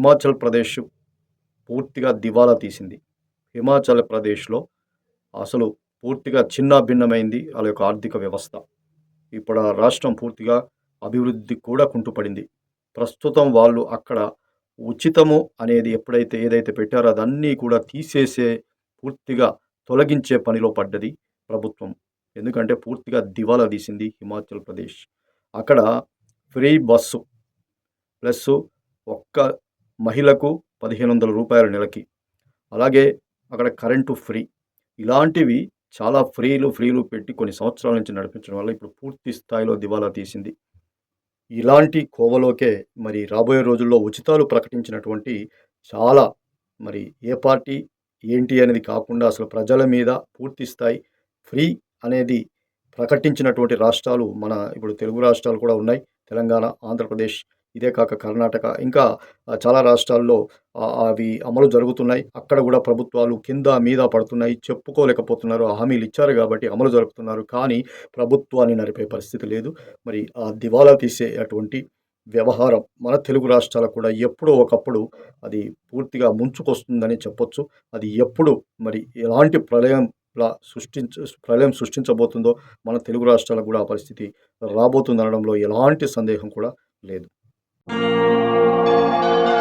హిమాచల్ ప్రదేశ్ పూర్తిగా దివాలా తీసింది. హిమాచల్ ప్రదేశ్లో అసలు పూర్తిగా చిన్న భిన్నమైంది వాళ్ళ యొక్క ఆర్థిక వ్యవస్థ. ఇప్పుడు ఆ రాష్ట్రం పూర్తిగా అభివృద్ధి కూడా కుంటుపడింది. ప్రస్తుతం వాళ్ళు అక్కడ ఉచితము అనేది ఎప్పుడైతే ఏదైతే పెట్టారో అదన్నీ కూడా తీసేసే పూర్తిగా తొలగించే పనిలో పడ్డది ప్రభుత్వం. ఎందుకంటే పూర్తిగా దివాలా తీసింది హిమాచల్ ప్రదేశ్. అక్కడ ఫ్రీ బస్సు ప్లస్ ఒక్క మహిళకు పదిహేను వందల రూపాయల నెలకి. అలాగే అక్కడ కరెంటు ఫ్రీ. ఇలాంటివి చాలా ఫ్రీలు ఫ్రీలు పెట్టి కొన్ని సంవత్సరాల నుంచి నడిపించడం వల్ల ఇప్పుడు పూర్తి స్థాయిలో దివాలా తీసింది. ఇలాంటి కోవలోకే మరి రాబోయే రోజుల్లో ఉచితాలు ప్రకటించినటువంటి చాలా మరి ఏ పార్టీ ఏంటి అనేది కాకుండా అసలు ప్రజల మీద పూర్తి స్థాయి ఫ్రీ అనేది ప్రకటించినటువంటి రాష్ట్రాలు మన ఇప్పుడు తెలుగు రాష్ట్రాలు కూడా ఉన్నాయి. తెలంగాణ ఆంధ్రప్రదేశ్ ఇదే కాక కర్ణాటక. ఇంకా చాలా రాష్ట్రాల్లో అవి అమలు జరుగుతున్నాయి. అక్కడ కూడా ప్రభుత్వాలు కింద మీద పడుతున్నాయి. చెప్పుకోలేకపోతున్నారు. ఆ హామీలు ఇచ్చారు కాబట్టి అమలు జరుపుతున్నారు. కానీ ప్రభుత్వాన్ని నడిపే పరిస్థితి లేదు. మరి ఆ దివాలా తీసే అటువంటి వ్యవహారం మన తెలుగు రాష్ట్రాలకు కూడా ఎప్పుడో ఒకప్పుడు అది పూర్తిగా ముంచుకొస్తుందని చెప్పొచ్చు. అది ఎప్పుడు మరి ఎలాంటి ప్రళయం సృష్టించ ప్రళయం సృష్టించబోతుందో మన తెలుగు రాష్ట్రాలకు కూడా ఆ పరిస్థితి రాబోతుందనడంలో ఎలాంటి సందేహం కూడా లేదు. Thank you.